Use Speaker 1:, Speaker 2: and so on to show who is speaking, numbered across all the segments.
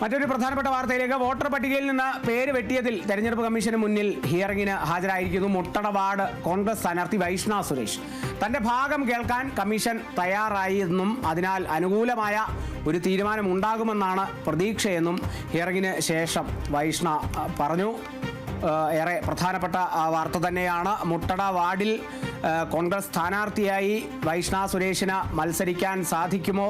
Speaker 1: മറ്റൊരു പ്രധാനപ്പെട്ട വാർത്തയിലേക്ക് വോട്ടർ പട്ടികയിൽ നിന്ന് പേര് വെട്ടിയതിൽ തെരഞ്ഞെടുപ്പ് കമ്മീഷന് മുന്നിൽ ഹിയറിംഗിന് ഹാജരായിരിക്കുന്നു മുട്ടട വാർഡ് കോൺഗ്രസ് സ്ഥാനാർത്ഥി വൈഷ്ണ സുരേഷ്. തന്റെ ഭാഗം കേൾക്കാൻ കമ്മീഷൻ തയ്യാറായെന്നും അതിനാൽ അനുകൂലമായ ഒരു തീരുമാനം ഉണ്ടാകുമെന്നാണ് പ്രതീക്ഷയെന്നും ഹിയറിംഗിന് ശേഷം വൈഷ്ണ പറഞ്ഞു. ഏറെ പ്രധാനപ്പെട്ട വാർത്ത തന്നെയാണ്. മുട്ടട വാർഡിൽ കോൺഗ്രസ് സ്ഥാനാർത്ഥിയായി വൈഷ്ണ സുരേഷിന് മത്സരിക്കാൻ സാധിക്കുമോ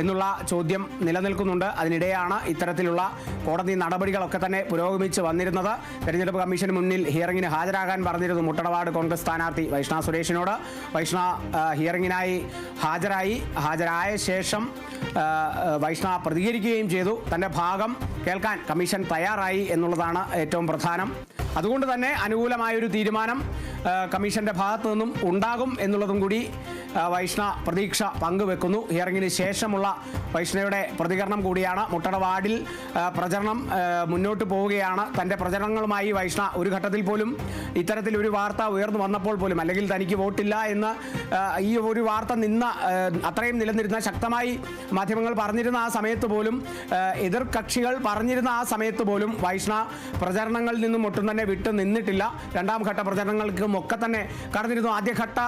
Speaker 1: എന്നുള്ള ചോദ്യം നിലനിൽക്കുന്നുണ്ട്. അതിനിടെയാണ് ഇത്തരത്തിലുള്ള കോടതി നടപടികളൊക്കെ തന്നെ പുരോഗമിച്ച് വന്നിരുന്നത്. തെരഞ്ഞെടുപ്പ് കമ്മീഷന് മുന്നിൽ ഹിയറിംഗിന് ഹാജരാകാൻ പറഞ്ഞിരുന്നു മുട്ടടവാട് കോൺഗ്രസ് സ്ഥാനാർത്ഥി വൈഷ്ണ സുരേഷിനോട്. വൈഷ്ണ ഹിയറിംഗിനായി ഹാജരായി. ഹാജരായ ശേഷം വൈഷ്ണ പ്രതികരിക്കുകയും ചെയ്തു. തന്റെ ഭാഗം കേൾക്കാൻ കമ്മീഷൻ തയ്യാറായി എന്നുള്ളതാണ് ഏറ്റവും പ്രധാനം. അതുകൊണ്ട് തന്നെ അനുകൂലമായൊരു തീരുമാനം കമ്മീഷന്റെ ഭാഗത്തു നിന്നും ഉണ്ടാകും എന്നുള്ളതും കൂടി വൈഷ്ണ പ്രതീക്ഷ പങ്കുവെക്കുന്നു. ഹിയറിംഗിന് ശേഷമുള്ള വൈഷ്ണയുടെ പ്രതികരണം കൂടിയാണ്. മുട്ടട വാർഡിൽ പ്രചരണം മുന്നോട്ട് പോവുകയാണ്. തന്റെ പ്രചരണങ്ങളുമായി വൈഷ്ണ ഒരു ഘട്ടത്തിൽ പോലും ഇത്തരത്തിൽ ഒരു വാർത്ത ഉയർന്നു വന്നപ്പോൾ പോലും അല്ലെങ്കിൽ തനിക്ക് വോട്ടില്ല എന്ന് ഈ ഒരു വാർത്ത നിന്ന അത്രയും നിലനിരുന്ന ശക്തമായി മാധ്യമങ്ങൾ പറഞ്ഞിരുന്ന ആ സമയത്ത് പോലും എതിർ കക്ഷികൾ പറഞ്ഞിരുന്ന ആ സമയത്ത് പോലും വൈഷ്ണ പ്രചരണങ്ങളിൽ നിന്നും ഒട്ടും തന്നെ വിട്ടു നിന്നിട്ടില്ല. രണ്ടാം ഘട്ട പ്രചരണങ്ങൾക്കും ഒക്കെ തന്നെ കടന്നിരുന്നു. ആദ്യഘട്ട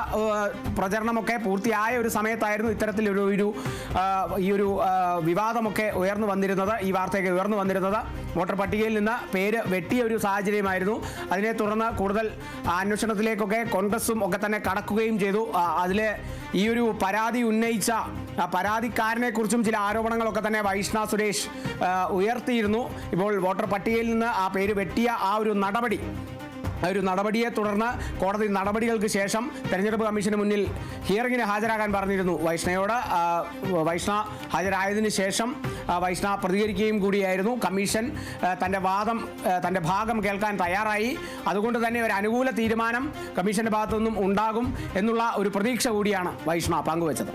Speaker 1: പ്രചരണമൊക്കെ പൂർത്തിയായ ഒരു സമയത്തായിരുന്നു ഇത്തരത്തിലൊരു ഒരു ഈ ഒരു വിവാദമൊക്കെ ഉയർന്നു വന്നിരുന്നത്. ഈ വാർത്തയൊക്കെ ഉയർന്നു വന്നിരുന്നത്. വോട്ടർ പട്ടികയിൽ നിന്ന് പേര് വെട്ടിയ ഒരു സാഹചര്യമായിരുന്നു. അതിനെ തുടർന്ന് കൂടുതൽ അന്വേഷണത്തിലേക്കൊക്കെ കോൺഗ്രസും ഒക്കെ തന്നെ കടക്കുകയും ചെയ്തു. അതിലെ ഈ ഒരു പരാതി ഉന്നയിച്ച പരാതിക്കാരനെ കുറിച്ചും ചില ആരോപണങ്ങളൊക്കെ തന്നെ വൈഷ്ണ സുരേഷ് ഉയർത്തിയിരുന്നു. ഇപ്പോൾ വോട്ടർ പട്ടികയിൽ നിന്ന് ആ പേര് വെട്ടിയ ആ ഒരു നടപടി ഒരു നടപടിയെ തുടർന്ന് കോടതി നടപടികൾക്ക് ശേഷം തെരഞ്ഞെടുപ്പ് കമ്മീഷന് മുന്നിൽ ഹിയറിങ്ങിന് ഹാജരാകാൻ പറഞ്ഞിരുന്നു. വൈഷ്ണയോട് വൈഷ്ണ ഹാജരായതിന് ശേഷം വൈഷ്ണ പ്രതികരിക്കുകയും കൂടിയായിരുന്നു. കമ്മീഷൻ തന്റെ വാദം തന്റെ ഭാഗം കേൾക്കാൻ തയ്യാറായി. അതുകൊണ്ട് തന്നെ ഒരു അനുകൂല തീരുമാനം കമ്മീഷന്റെ ഭാഗത്തു നിന്നും ഉണ്ടാകും എന്നുള്ള ഒരു പ്രതീക്ഷ കൂടിയാണ് വൈഷ്ണ പങ്കുവച്ചത്.